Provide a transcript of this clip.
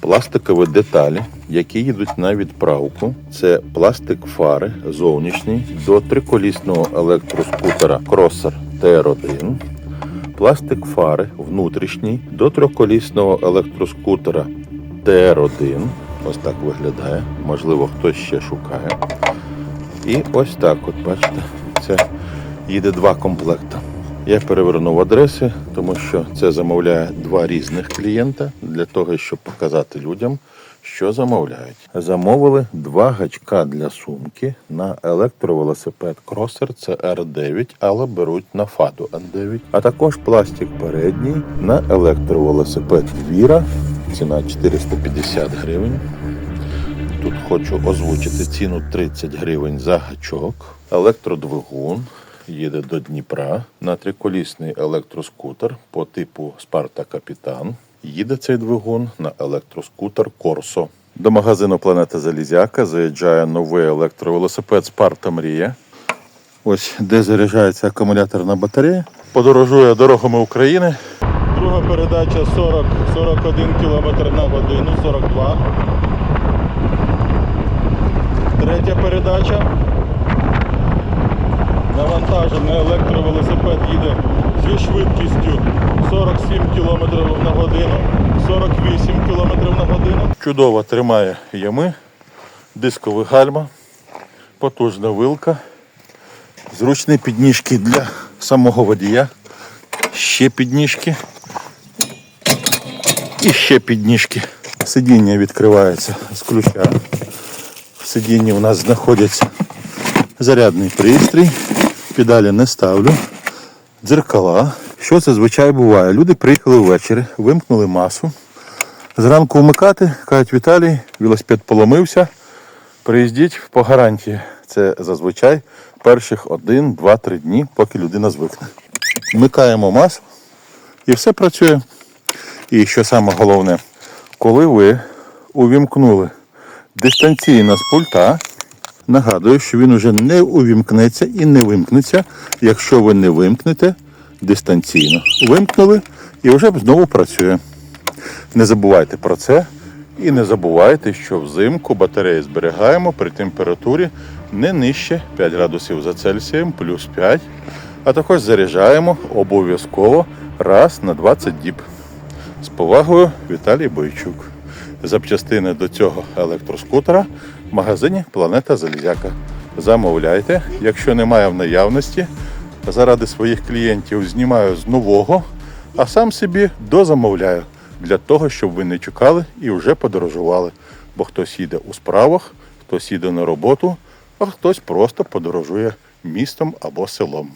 пластикові деталі, які йдуть на відправку. Це пластик фари зовнішній до триколісного електроскутера Crosser TR1. Пластик фари внутрішній до трьохколісного електроскутера TR1. Ось так виглядає. Можливо, хтось ще шукає. І ось так, от бачите, це їде два комплекти. Я перевернув адреси, тому що це замовляє два різних клієнта для того, щоб показати людям, що замовляють. Замовили два гачка для сумки на електровелосипед Crosser це R9, але беруть на фаду N9, а також пластик передній на електровелосипед Віра. Ціна 450 гривень. Тут хочу озвучити ціну 30 гривень за гачок. Електродвигун їде до Дніпра на триколісний електроскутер по типу Спарта Капітан. Їде цей двигун на електроскутер Корсо. До магазину Планета Залізяка заїжджає новий електровелосипед Спарта Мрія. Ось де заряджається акумуляторна батарея. Подорожує дорогами України. Друга передача 40 41 км на годину, 42. Третя передача. Навантажений електровелосипед їде зі швидкістю 47 км на годину, 48 км на годину. Чудово тримає ями, дискові гальма, потужна вилка, зручні підніжки для самого водія, ще підніжки. І ще підніжки. Сидіння відкривається з ключа. В сидінні у нас знаходиться зарядний пристрій, педалі не ставлю, дзеркала. Що це звичайно буває? Люди приїхали ввечері, вимкнули масу. Зранку вмикати, кажуть, Віталій, велосипед поломився. Приїздіть по гарантії. Це зазвичай перших 1, 2, 3 дні, поки людина звикне. Вмикаємо масу і все працює. І що саме головне, коли ви увімкнули дистанційно з пульта, нагадую, що він уже не увімкнеться і не вимкнеться, якщо ви не вимкнете дистанційно. Вимкнули і вже знову працює. Не забувайте про це. І не забувайте, що взимку батареї зберігаємо при температурі не нижче 5 градусів за Цельсієм, плюс 5. А також заряджаємо обов'язково раз на 20 діб. З повагою Віталій Бойчук. Запчастини до цього електроскутера в магазині Планета Залізяка. Замовляйте, якщо немає в наявності, заради своїх клієнтів знімаю з нового, а сам собі дозамовляю для того, щоб ви не чекали і вже подорожували. Бо хтось їде у справах, хтось їде на роботу, а хтось просто подорожує містом або селом.